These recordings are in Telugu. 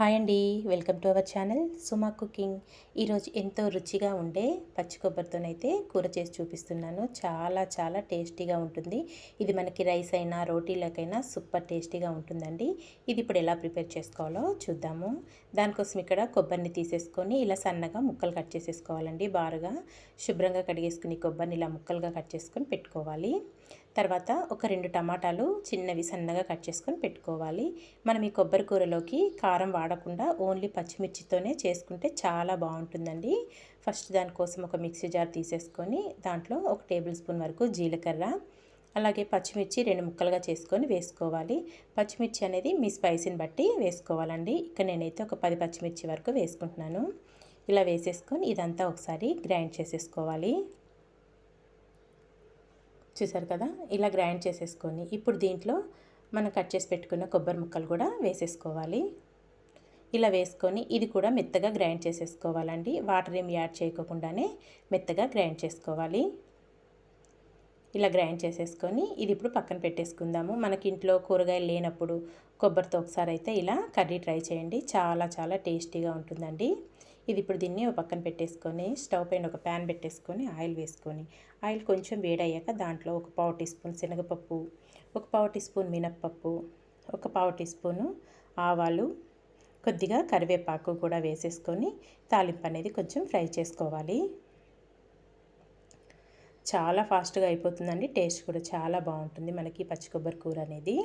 హాయ్ అండి welcome to our channel Suma cooking. ఈరోజు ఎంతో రుచిగా ఉండే పచ్చి కొబ్బరితోనైతే కూర చేసి చూపిస్తున్నాను. చాలా చాలా టేస్టీగా ఉంటుంది. ఇది మనకి రైస్ అయినా రోటీలకైనా సూపర్ టేస్టీగా ఉంటుందండి. ఇది ఇప్పుడు ఎలా ప్రిపేర్ చేసుకోవాలో చూద్దాము. దానికోసం ఇక్కడ కొబ్బరిని తీసేసుకొని ఇలా సన్నగా ముక్కలు కట్ చేసేసుకోవాలండి. బారుగా శుభ్రంగా కడిగేసుకుని కొబ్బరిని ఇలా ముక్కలుగా కట్ చేసుకొని పెట్టుకోవాలి. తర్వాత ఒక రెండు టమాటాలు చిన్నవి సన్నగా కట్ చేసుకొని పెట్టుకోవాలి. మనం ఈ కొబ్బరి కూరలోకి కారం వాడకుండా ఓన్లీ పచ్చిమిర్చితోనే చేసుకుంటే చాలా బాగుంటుందండి. ఫస్ట్ దానికోసం ఒక మిక్సీ జార్ తీసేసుకొని దాంట్లో ఒక టేబుల్ స్పూన్ వరకు జీలకర్ర అలాగే పచ్చిమిర్చి రెండు ముక్కలుగా చేసుకొని వేసుకోవాలి. పచ్చిమిర్చి అనేది మీ స్పైసీని బట్టి వేసుకోవాలండి. ఇక్కడ నేనైతే ఒక పది పచ్చిమిర్చి వరకు వేసుకుంటున్నాను. ఇలా వేసేసుకొని ఇదంతా ఒకసారి గ్రైండ్ చేసేసుకోవాలి. చూసారు కదా? ఇలా గ్రైండ్ చేసేసుకొని ఇప్పుడు దీంట్లో మనం కట్ చేసి పెట్టుకున్న కొబ్బరి ముక్కలు కూడా వేసేసుకోవాలి. ఇలా వేసుకొని ఇది కూడా మెత్తగా గ్రైండ్ చేసేసుకోవాలండి. వాటర్ ఏమి యాడ్ చేయకోకుండానే మెత్తగా గ్రైండ్ చేసుకోవాలి. ఇలా గ్రైండ్ చేసేసుకొని ఇది ఇప్పుడు పక్కన పెట్టేసుకుందాము. మనకి ఇంట్లో కూరగాయలు లేనప్పుడు కొబ్బరితో ఒకసారి అయితే ఇలా కర్రీ ట్రై చేయండి. చాలా చాలా టేస్టీగా ఉంటుందండి. ఇది ఇప్పుడు దీన్ని ఒక పక్కన పెట్టేసుకొని స్టవ్ పైన ఒక ప్యాన్ పెట్టేసుకొని ఆయిల్ వేసుకొని ఆయిల్ కొంచెం వేడయ్యాక దాంట్లో ఒక పావు టీ స్పూన్ శనగపప్పు ఒక పావు టీ స్పూన్ మినప్పప్పు ఒక పావు టీ స్పూను ఆవాలు కొద్దిగా కరివేపాకు కూడా వేసేసుకొని తాలింపు అనేది కొంచెం ఫ్రై చేసుకోవాలి. చాలా ఫాస్ట్గా అయిపోతుందండి టేస్ట్ కూడా చాలా బాగుంటుంది మనకి పచ్చి కొబ్బరి కూర అనేది.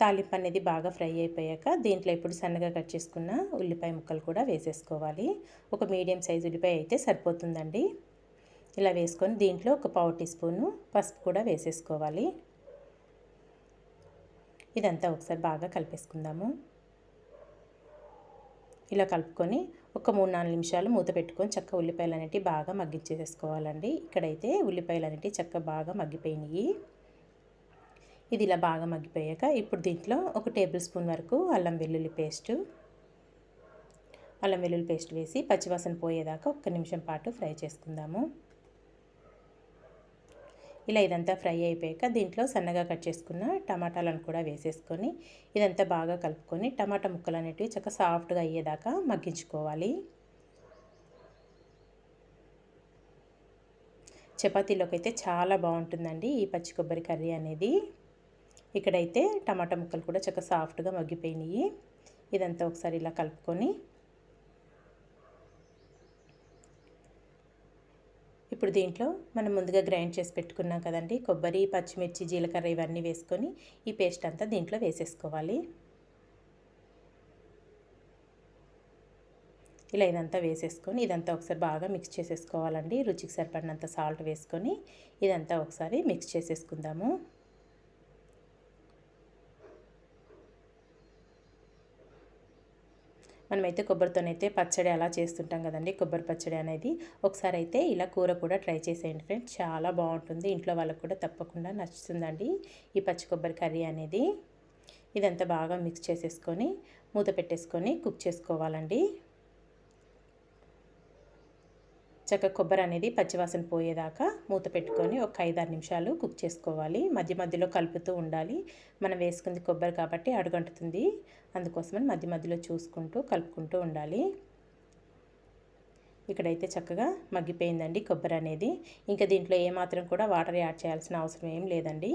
తాలింపు అనేది బాగా ఫ్రై అయిపోయాక దీంట్లో ఇప్పుడు సన్నగా కట్ చేసుకున్న ఉల్లిపాయ ముక్కలు కూడా వేసేసుకోవాలి. ఒక మీడియం సైజు ఉల్లిపాయ అయితే సరిపోతుందండి. ఇలా వేసుకొని దీంట్లో ఒక పావు టీ స్పూను పసుపు కూడా వేసేసుకోవాలి. ఇదంతా ఒకసారి బాగా కలిపేసుకుందాము. ఇలా కలుపుకొని ఒక మూడు నాలుగు నిమిషాలు మూత పెట్టుకొని చక్క ఉల్లిపాయలు అనేవి బాగా మగ్గించేసేసుకోవాలండి. ఇక్కడైతే ఉల్లిపాయలు అనేటివి చక్క బాగా మగ్గిపోయినాయి. ఇది ఇలా బాగా మగ్గిపోయాక ఇప్పుడు దీంట్లో ఒక టేబుల్ స్పూన్ వరకు అల్లం వెల్లుల్లి పేస్టు అల్లం వెల్లుల్లి పేస్ట్ వేసి పచ్చివాసన పోయేదాకా ఒక్క నిమిషం పాటు ఫ్రై చేసుకుందాము. ఇలా ఇదంతా ఫ్రై అయిపోయాక దీంట్లో సన్నగా కట్ చేసుకున్న టమాటాలను కూడా వేసేసుకొని ఇదంతా బాగా కలుపుకొని టమాటా ముక్కలు అనేటివి చక్కగా సాఫ్ట్గా అయ్యేదాకా మగ్గించుకోవాలి. చపాతీలోకి అయితే చాలా బాగుంటుందండి ఈ పచ్చి కొబ్బరి కర్రీ అనేది. ఇక్కడైతే టమాటా ముక్కలు కూడా చక్కగా సాఫ్ట్గా మగ్గిపోయినాయి. ఇదంతా ఒకసారి ఇలా కలుపుకొని ఇప్పుడు దీంట్లో మనం ముందుగా గ్రైండ్ చేసి పెట్టుకున్నాం కదండి కొబ్బరి పచ్చిమిర్చి జీలకర్ర ఇవన్నీ వేసుకొని ఈ పేస్ట్ అంతా దీంట్లో వేసేసుకోవాలి. ఇలా ఇదంతా వేసేసుకొని ఇదంతా ఒకసారి బాగా మిక్స్ చేసేసుకోవాలండి. రుచికి సరిపడినంత సాల్ట్ వేసుకొని ఇదంతా ఒకసారి మిక్స్ చేసేసుకుందాము. మనమైతే కొబ్బరితోనైతే పచ్చడి అలా చేస్తుంటాం కదండి. కొబ్బరి పచ్చడి అనేది ఒకసారి అయితే ఇలా కూర కూడా ట్రై చేసేయండి ఫ్రెండ్స్. చాలా బాగుంటుంది. ఇంట్లో వాళ్ళకు కూడా తప్పకుండా నచ్చుతుందండి ఈ పచ్చి కొబ్బరి కర్రీ అనేది. ఇదంతా బాగా మిక్స్ చేసేసుకొని మూత పెట్టేసుకొని కుక్ చేసుకోవాలండి. చక్క కొబ్బరి అనేది పచ్చివాసన పోయేదాకా మూత పెట్టుకొని ఒక ఐదారు నిమిషాలు కుక్ చేసుకోవాలి. మధ్య మధ్యలో కలుపుతూ ఉండాలి. మనం వేసుకుంది కొబ్బరి కాబట్టి అడుగంటుతుంది. అందుకోసమని మధ్య మధ్యలో చూసుకుంటూ కలుపుకుంటూ ఉండాలి. ఇక్కడైతే చక్కగా మగ్గిపోయిందండి కొబ్బరి అనేది. ఇంకా దీంట్లో ఏమాత్రం కూడా వాటర్ యాడ్ చేయాల్సిన అవసరం ఏం లేదండి.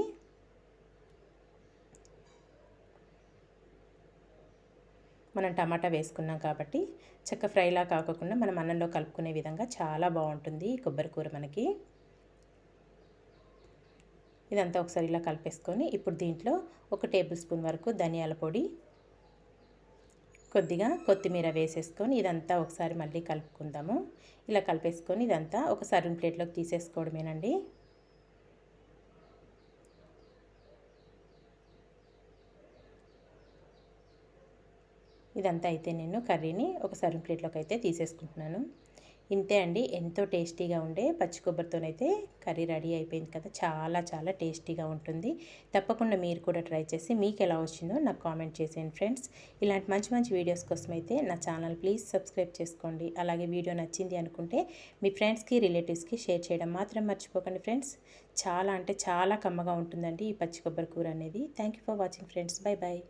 మనం టమాటా వేసుకున్నాం కాబట్టి చక్క ఫ్రైలా కాకుండా మనం అన్నంలో కలుపుకునే విధంగా చాలా బాగుంటుంది కొబ్బరి కూర మనకి. ఇదంతా ఒకసారి ఇలా కలిపేసుకొని ఇప్పుడు దీంట్లో ఒక టేబుల్ స్పూన్ వరకు ధనియాల పొడి కొద్దిగా కొత్తిమీర వేసేసుకొని ఇదంతా ఒకసారి మళ్ళీ కలుపుకుందాము. ఇలా కలిపేసుకొని ఇదంతా ఒక సర్వింగ్ ప్లేట్లోకి తీసేసుకోవడమేనండి. ఇదంతా అయితే నేను కర్రీని ఒక సర్వింగ్ ప్లేట్లోకి అయితే తీసేసుకుంటున్నాను. ఇంతే అండి ఎంతో టేస్టీగా ఉండే పచ్చి కొబ్బరితోనైతే కర్రీ రెడీ అయిపోయింది కదా. చాలా చాలా టేస్టీగా ఉంటుంది. తప్పకుండా మీరు కూడా ట్రై చేసి మీకు ఎలా వచ్చిందో నాకు కామెంట్ చేసేయండి ఫ్రెండ్స్. ఇలాంటి మంచి మంచి వీడియోస్ కోసం అయితే నా ఛానల్ ప్లీజ్ సబ్స్క్రైబ్ చేసుకోండి. అలాగే వీడియో నచ్చింది అనుకుంటే మీ ఫ్రెండ్స్కి రిలేటివ్స్కి షేర్ చేయడం మాత్రం మర్చిపోకండి ఫ్రెండ్స్. చాలా అంటే చాలా కమ్మగా ఉంటుందండి ఈ పచ్చి కొబ్బరి కూర అనేది. Thank for watching friends. Bye bye